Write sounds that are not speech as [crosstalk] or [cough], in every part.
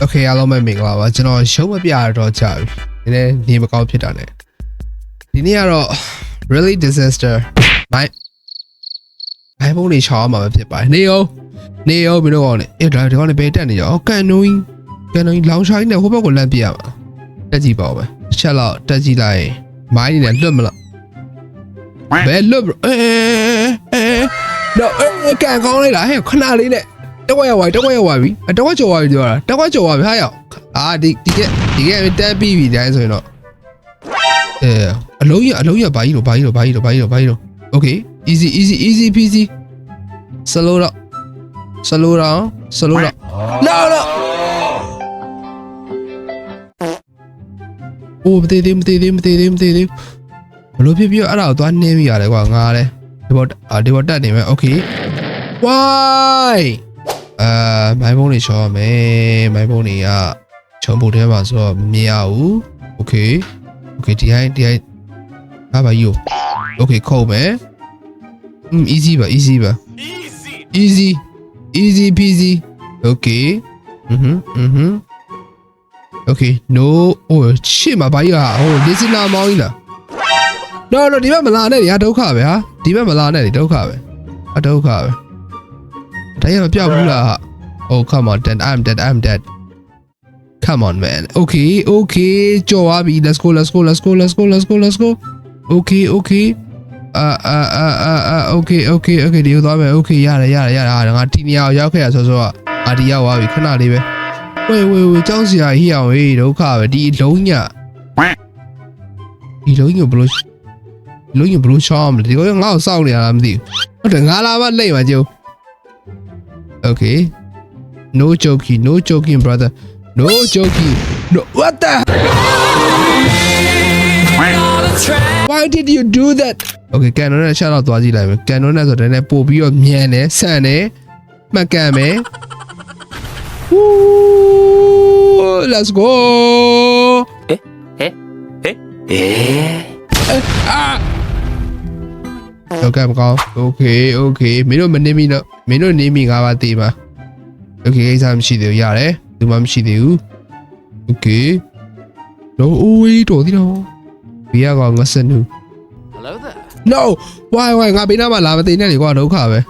โอเคအားလုံးပဲမင်္ဂလာပါကျွန်တော်ရှုံးမပြရတော့ကြာပြီနည်းနည်းနေမကောင်းဖြစ်တာ ਨੇ ဒီနေ့ကတော့ really disaster မိုင်းမိုင်းဘုံလေးချောင်းမှာပဲဖြစ်ပါတယ်နေရောနေရောမင်းတို့ကောင်လေအဲ့ဒါဒီကောင်လေဘယ်တက်နေကြအောင်ကန်နိုးကန်နိုးလောင်ချိုင်းနဲ့ဟိုဘက်ကိုလန့်ပြရမှာတက်ကြည့်ပါဦးပဲတစ်ချက်တော့တက်ကြည့်လိုက်ရင်မိုင်းနေနဲ့လွတ်မလားဘယ်လွတ်အဲအဲတော့အဲကန်ကောင်းလိုက်တာဟဲ့ခဏလေးနဲ့ တက်ခွက်ရောက်သွားပြီတက်ခွက်ရောက်သွားပြီအတက်ခွက်ကျော်သွားပြီပြောတာတက်ခွက်ကျော်သွားပြီဟာရောက်အာဒီဒီကဒီကတက်ပြီးပြီတိုင်းဆိုရင်တော့အဲအလုံးရအလုံးရဘာကြီးလို့ဘာကြီးလို့ဘာကြီးလို့ဘာကြီးလို့ဘာကြီးလို့ okay easy easy easy peasy slow down slow down slow down no no အိုးမသေးသေးမသေးသေးမသေးသေးမသေးသေးဘလို့ဖြစ်ပြီးတော့အဲ့ဒါကိုသွားနင်းမိရတယ်ကွာငါလည်းဒီဘောအာဒီဘောတက်နေမယ် okay why အာမိုင်းဘုံတွေချောရမယ်မိုင်းဘုံတွေကခြုံပုတ်ထဲမှာဆိုတော့မမြင်ရဘူးโอเคโอเคဒီဟိုင်းဒီဟိုင်းဘာပါယူโอเคခုံမယ်อืม easy ပါ easy ပါ easy easy peasy okay อือฮึอือฮึ okay no โอ้ရှေ့မှာဘာကြီးอ่ะဟို listener မောင်းကြီးလား no no ဒီဘက်မလာနဲ့ဒီဟာဒုက္ခပဲဟာဒီဘက်မလာနဲ့ဒီဒုက္ခပဲအဒုက္ခပဲ ဒါရမပြောက်ဘူးလားဟာ Oh come on dead I'm dead I'm dead Come on man Okay okay ကြော်သွားပြီ Let's go let's go let's go let's go let's go let's go Okay okay အာအာအာအာအာ Okay okay okay ဒီလိုသွားမယ် Okay ရတယ်ရတယ်ရတယ်ဟာငါတီနီယာကိုရောက်ခဲ့ရဆိုဆိုကအာဒီရောက်သွားပြီခဏလေးပဲဝေးဝေးဝေးကြောက်စရာဟိအောင်ဟေးဒုက္ခပဲဒီလုံးညဒီလုံးညဘလို့လုံးညဘလို့ရှောင်းမလဲဒီကောင်ငါ့ကိုစောင့်နေရတာမသိဘူးဟုတ်တယ်ငါလာမလိမ့်ပါကျုပ် Okay. No joking, no joking, brother. No joking. No. What the? Why did you do that? Okay, Canon နဲ့ shout out သွားကြည့်လိုက်မယ်။ Canon နဲ့ဆိုတော့လည်းပို့ပြီးတော့မြန်တယ်၊ဆန်တယ်၊မှတ်ကန်မယ်။ Woo! Let's go. ဟု တ်ကဲ့မကောင်းโอเคโอเคမင်းတို့မနေမိတော့မင်းတို့နေမိငါးပါးတေးပါโอเคကိစ္စမရှိသေးဘူးရတယ်သူမှမရှိသေးဘူးโอเคတော့အိုးတော်သေးတော့ဘီယာကောင်ငါစနူ Hello there. no why why ငါဘေးနားမှာလာမသိနဲ့လေကွာဒုက္ခပဲ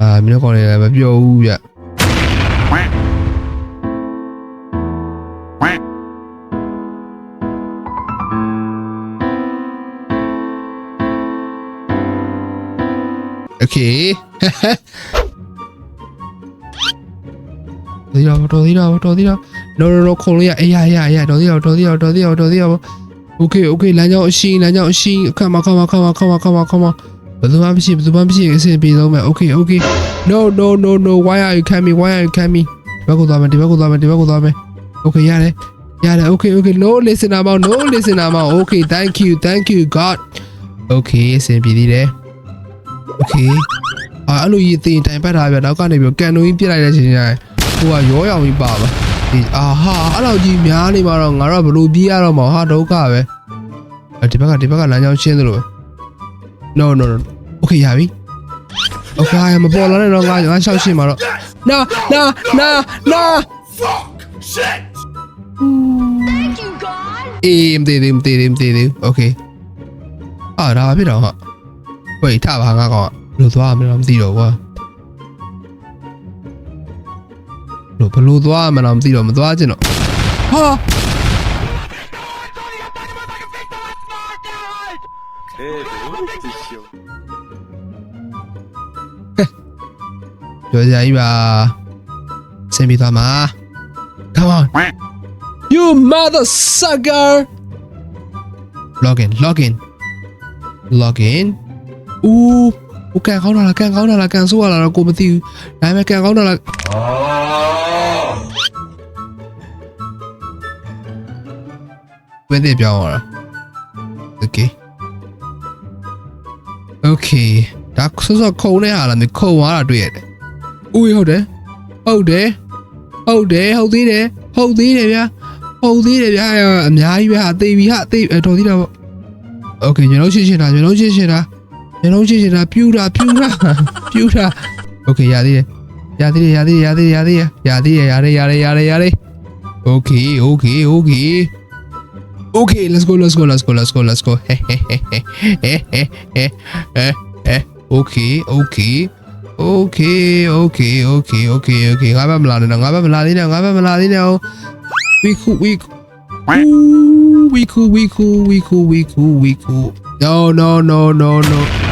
အာမင်းတို့ကောင်လည်းမပြောဘူးဗျ Okay. တော်သေးတော့တော်သေးတော့တော်သေးတော့ no no no ခုံလေးရအေးရရရတော်သေးတော့တော်သေးတော့တော်သေးတော့တော်သေးတော့ Okay okay လမ်းကြောင်းအရှိလမ်းကြောင်းအရှိခမခမခမခမခမခမဘယ်သူမှမရှိဘယ်သူမှမရှိအဆင်ပြေဆုံးပဲ Okay okay no no no no why are you coming why are you coming ဒီဘက်ကိုသွားမယ်ဒီဘက်ကိုသွားမယ်ဒီဘက်ကိုသွားမယ် Okay ရတယ်ရတယ် Okay okay no listener မောင် no listener မောင် Okay thank you thank you god Okay အဆင်ပြေသေးတယ် Okay အာအဲ့လိုရည်တင်တိုင်ပတ်ထားပြနောက်ကနေပြီးကန်နိုကြီးပြစ်လိုက်တဲ့အချိန်ကျရင်ဟိုကရောရောင်ကြီးပါပါဒီအာဟာအဲ့လိုကြီးများနေမှာတော့ငါတော့ဘလို့ပြေးရတော့မှာဟာဒုက္ခပဲအဲဒီဘက်ကဒီဘက်ကလမ်းကြောင်းရှင်းသလိုပဲ No no no Okay ရပြီ Okay မပေါ်လာနဲ့တော့ငါငါရှောက်ရှင်းမှာတော့ No no no no Thank you, God. အေးမသေးသေးမသေးသေးမသေးသေး Okay အာဒါဘာဖြစ်တော့ဟာ ဝေးထပါငါကောင်ဘလို့သွားမလဲမသိတော့ကွာလို့ဘလို့သွားမလဲမသိတော့မသွားချင်တော့ဟာ ပြောကြကြီးပါဆင်ပြီးသွားမှာ Come on You mother sucker Log in log in log in ဦးဦးကန်ကောင်းတာလားကန်ကောင်းတာလားကန်ဆိုးရလားတော့ကိုမသိဘူးဒါပေမဲ့ကန်ကောင်းတာလားဝင်းတဲ့ပြောင်းရတာ Okay Okay ဒါဆောဆောခုံနေဟာလားမခုံသွားတာတွေ့ရတယ်ဦးဟုတ်တယ်ဟုတ်တယ်ဟုတ်တယ်ဟုတ်သေးတယ်ဟုတ်သေးတယ်ဗျာဟုတ်သေးတယ်ဗျာအများကြီးပဲဟာသိပြီဟာသိတော်သေးတာပေါ့ Okay ကျွန်တော်ရှင်းရှင်းတာကျွန်တော်ရှင်းရှင်းတာ ကျွန်တော်ရှင်းရှင်းတာပြူတာပြူတာပြူတာ Okay ရသေးတယ်ရ ရသေးတယ်ရသေးတယ်ရသေးတယ်ရသေးတယ်ရသေးတယ်ရသေးတယ်ရသေးတယ်ရသေးတယ်ရသေးတယ် Okay okay okay Okay let's go let's go let's go let's go let's go Okay okay Okay okay okay okay okay ငါဘက်မလာနဲ့ငါဘက်မလာသေးနဲ့ငါဘက်မလာသေးနဲ့ We cool we cool we cool we cool we cool we cool we cool No no no no no Are you fucking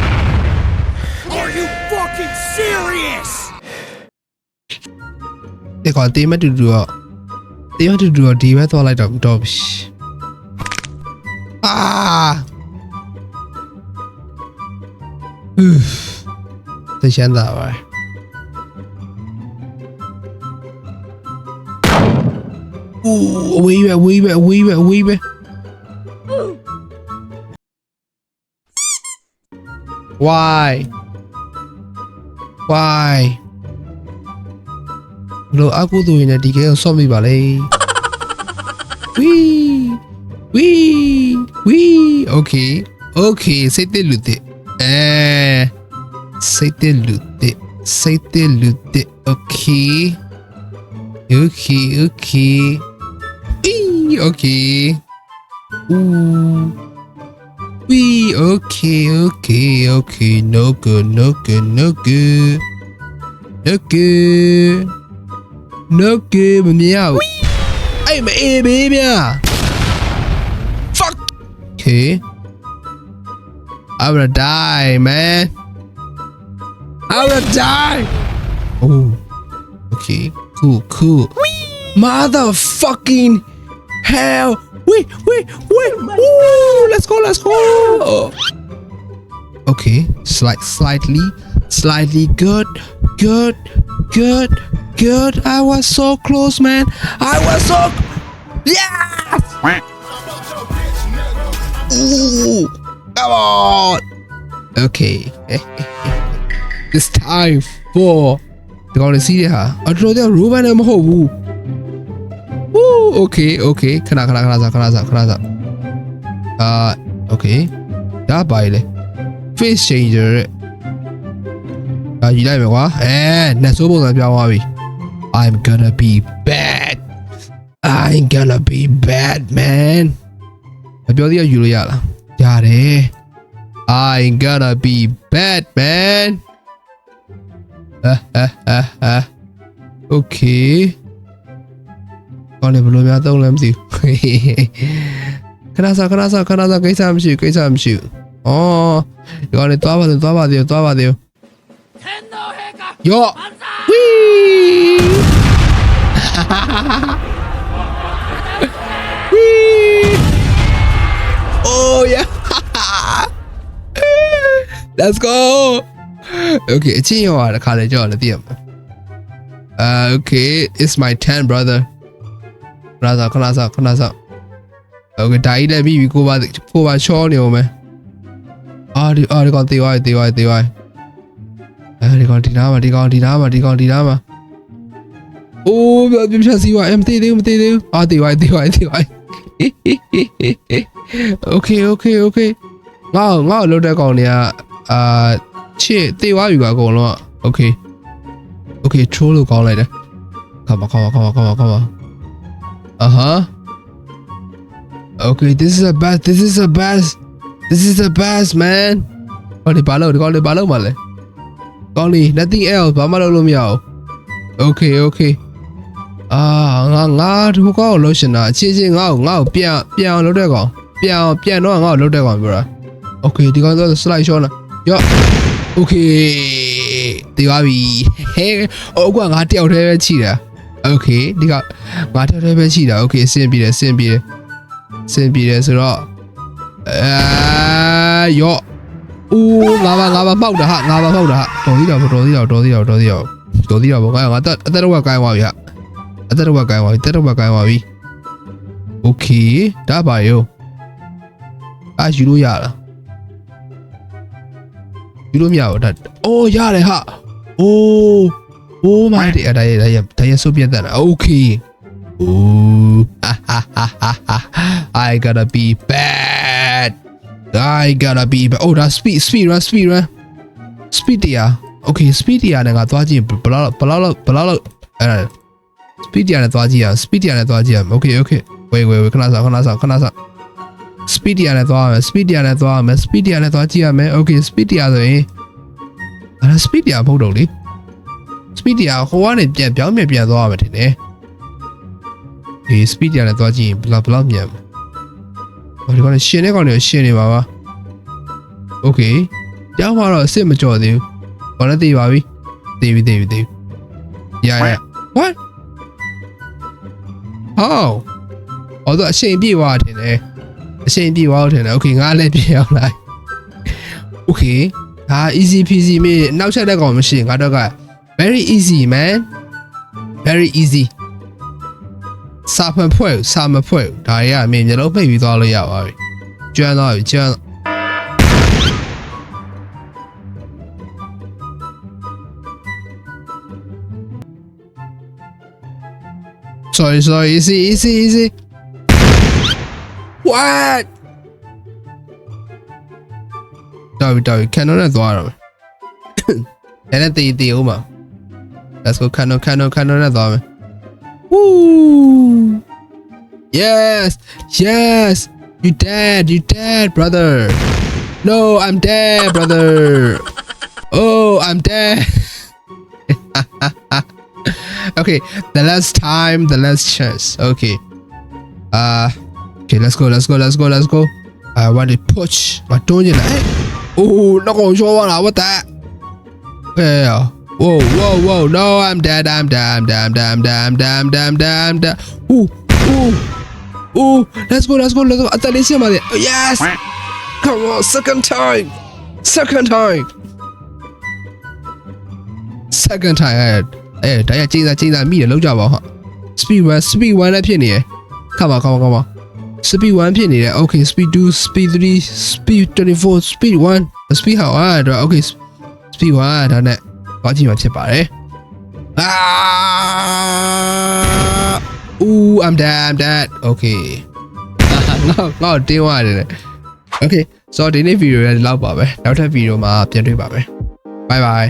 serious? ဒီကောင်တေးမတူတူတော့တေးမတူတူတော့ဒီဘက်သွားလိုက်တော့တော့ပြီအာဟူးသိချမ်းသာပါအိုးအဝေးပဲအဝေးပဲအဝေးပဲအဝေးပဲ why why ဘလို့အကူသူရင်လည်းဒီကဲကိုဆော့မိပါလေဝီဝီဝီโอเคโอเคစိတ်တက်လူတက်အဲစိတ်တက်လူတက်စိတ်တက်လူတက်โอเคโอเคโอเคဝီโอเคဦးဝီโอเคโอ We okay, okay, okay. No good, no good, no good. No good. No good, but meow. I'm a baby. Fuck. Okay. I'm gonna die, man. I'm gonna die. Oh. Okay. Cool, cool. Motherfucking hell. wait wait wait Ooh, let's go let's go okay slight slightly slightly good good good good i was so close man i was so yes Ooh, come on okay [laughs] this time for ဒီကောင်လေးစီးရဟာအတော်တော်ရိုးဘန်လည်းမဟုတ်ဘူး Woo okay okay ခဏခဏခဏစားခဏစားခဏစားအာ okay ဒါပါလေ face changer တဲ့ဒါယူလိုက်မယ်ကွာအဲနတ်ဆိုးပုံစံပြောင်းသွားပြီ I'm gonna be bad I'm gonna be bad man မပြောသေးရယူလို့ရလားရတယ် I'm gonna be bad man ဟာဟာဟာဟာ Okay ကောင်းလေဘယ်လိုများသုံးလဲမသိဘူးခဏစားခဏစားခဏစားကိစ္စမရှိဘူးကိစ္စမရှိဘူးအော်ဒီကောင်လေသွားပါသေးသွားပါသေးသွားပါသေး ယောဝီဝီအိုး yeah let's go okay အချင်းရောတခါလေကြောက်လည်းသိရမှာ uh okay it's my turn brother ခဏစားခဏစားခဏစား okay ဒါကြီးလည်းပြီးပြီကိုပါကိုပါချောနေအောင်မယ်အာဒီအာဒီကောင်တေးသွားတေးသွားတေးသွားအဲဒီကောင်ဒီနားမှာဒီကောင်ဒီနားမှာဒီကောင်ဒီနားမှာအိုးပြပြပြစီဝါအမတေးသေးဘူးမတေးသေးဘူးအာတေးသွားတေးသွားတေးသွား okay okay okay ငါ့ကိုငါ့ကိုလုတ်တဲ့ကောင်တွေကအာချစ်တေးသွားပြီပါအကုန်လုံးက okay okay ချိုးလို့ကောင်းလိုက်တယ် come on come on come on come on come on uh-huh okay this is the best this is the best this is the best man ဟောဒီဘာလို့ဒီကောင်လေးဘာလို့မလဲကောင်းလီ nothing else ဘာမှလုပ်လို့မရဘူး okay okay အာငါငါဒီကောင်ကိုလှုပ်ရှင်တာအချင်းချင်းငါ့ကိုငါ့ကိုပြန်ပြန်အောင်လုပ်တဲ့ကောင်ပြန်အောင်ပြန်တော့ငါ့ကိုလုပ်တဲ့ကောင်ပြောတာ okay ဒီကောင်တော့ slide shot လားယော okay ဒီပါပြီဟဲအိုးကွာငါတယောက်တည်းပဲချိတာ okay ဒီကငါတယောက်တည်းပဲချိတာ okay စင်ပြေတယ်စင်ပြေတယ်စင်ပြေတယ်ဆိုတော့အာယော ဦးငါပါငါပါမောက်တာဟာငါပါမောက်တာဟာတော်သေးတော့တော်သေးတော့တော်သေးတော့တော်သေးတော့တော်သေးတော့ဘောငါငါတက်အသက်တော့ကိုင်းသွားပြီဟာအသက်တော့ကိုင်းသွားပြီတက်တော့ကိုင်းသွားပြီโอเคဒါပါယောအာယူလို့ရလားယူလို့မရဘူးဒါအိုးရတယ်ဟာအိုး Oh my dear. Ah, daya, daya, daya sobrang daya. Okay. Ooh. [laughs] I gotta be bad. I gotta be bad. Oh, that's speed, speed, right? Speed, right? Speed, yeah. Okay, speed, yeah. ငါသွားကြည့်ဘလောက်ဘလောက်ဘလောက်အဲ eh, speed ရနဲ့သွားကြည့်ရ ah. speed ရနဲ့သွားကြည့်ရ ah. okay okay wait wait wait ခဏစားခဏစားခဏစား speed ရနဲ့သွားရမယ် speed ရနဲ့သွားရမယ် speed ရနဲ့သွားကြည့်ရမယ် okay speed ရဆိုရင်အဲ eh. speed ရမဟုတ်တော့လေ speed တရားဟိုကနေပြန်ပြောင်းပြန်ပြန်သွားရမယ်ထင်တယ်ဒီ speed တရားနဲ့သွားကြည့်ရင်ဘယ်လောက်ဘယ်လောက်မြန်မလဲဟိုဒီကောင်ရှင်တဲ့ကောင်တွေရှင်နေပါပါ okay ကြောက်မှတော့အစ်စ်မကြော်သေးဘူးဘာလဲသိပါပြီသိပြီသိပြီသိပြီ yeah yeah what how အော်တော့အချိန်ပြည့်သွားတယ်ထင်တယ်အချိန်ပြည့်သွားတယ်ထင်တယ် okay ငါလည်းပြည့်အောင်လိုက် okay ဒါ easy peasy မေးနောက်ချက်တဲ့ကောင်မရှိရင်ငါတော့က very easy man very easy စာမဖွဲ့ဘူးစာမဖွဲ့ဘူးဒါတွေကအမေမျိုးလုံးပိတ်ပြီးသွားလို့ရပါပြီကျွမ်းသွားပြီကျွမ်း Sorry, sorry, easy, easy, easy. What? တော်ပြီတော်ပြီ Canon နဲ့သွားတော့မယ်။အဲ့ဒါတည်တည်ဦးမှာ Let's go Kano, Kano, Kano na dame. Woo! Yes! Yes! You dead, you dead, brother! No, I'm dead, brother! Oh, I'm dead! [laughs] okay, the last time, the last chance. Okay. Uh, okay, let's go, let's go, let's go, let's go. I want to push. What don't you like? Oh, not show. Ah, what that? Yeah. Whoa, whoa, whoa. No, I'm dead. I'm dead. I'm dead. I'm dead. I'm dead. I'm dead. I'm dead. I'm dead. I'm dead. Ooh, ooh. Ooh, let's go, let's go, let's go. အသက်လေးရှင်းပါသေး။ Yes. Come on, second time. Second time. second time အဲ့အဲ့ဒါရချိန်စားချိန်စားမိတယ်လောက်ကြပါဟာ speed 1 speed 1လည်းဖြစ်နေရယ်ခါပါခါပါခါပါ speed 1ဖြစ်နေတယ် okay speed 2 speed 3 speed 24 speed 1 speed ဟာအဲ့တော့ okay speed 1ဒါနဲ့ ဘာကြည့်မှဖြစ်ပါတယ်အာ ooh i'm dead i'm dead okay ငါငါတင်းသွားတယ် okay so ဒီနေ့ဗီဒီယိုလည်းဒီလောက်ပါပဲနောက်ထပ်ဗီဒီယိုမှာပြန်တွေ့ပါမယ် bye bye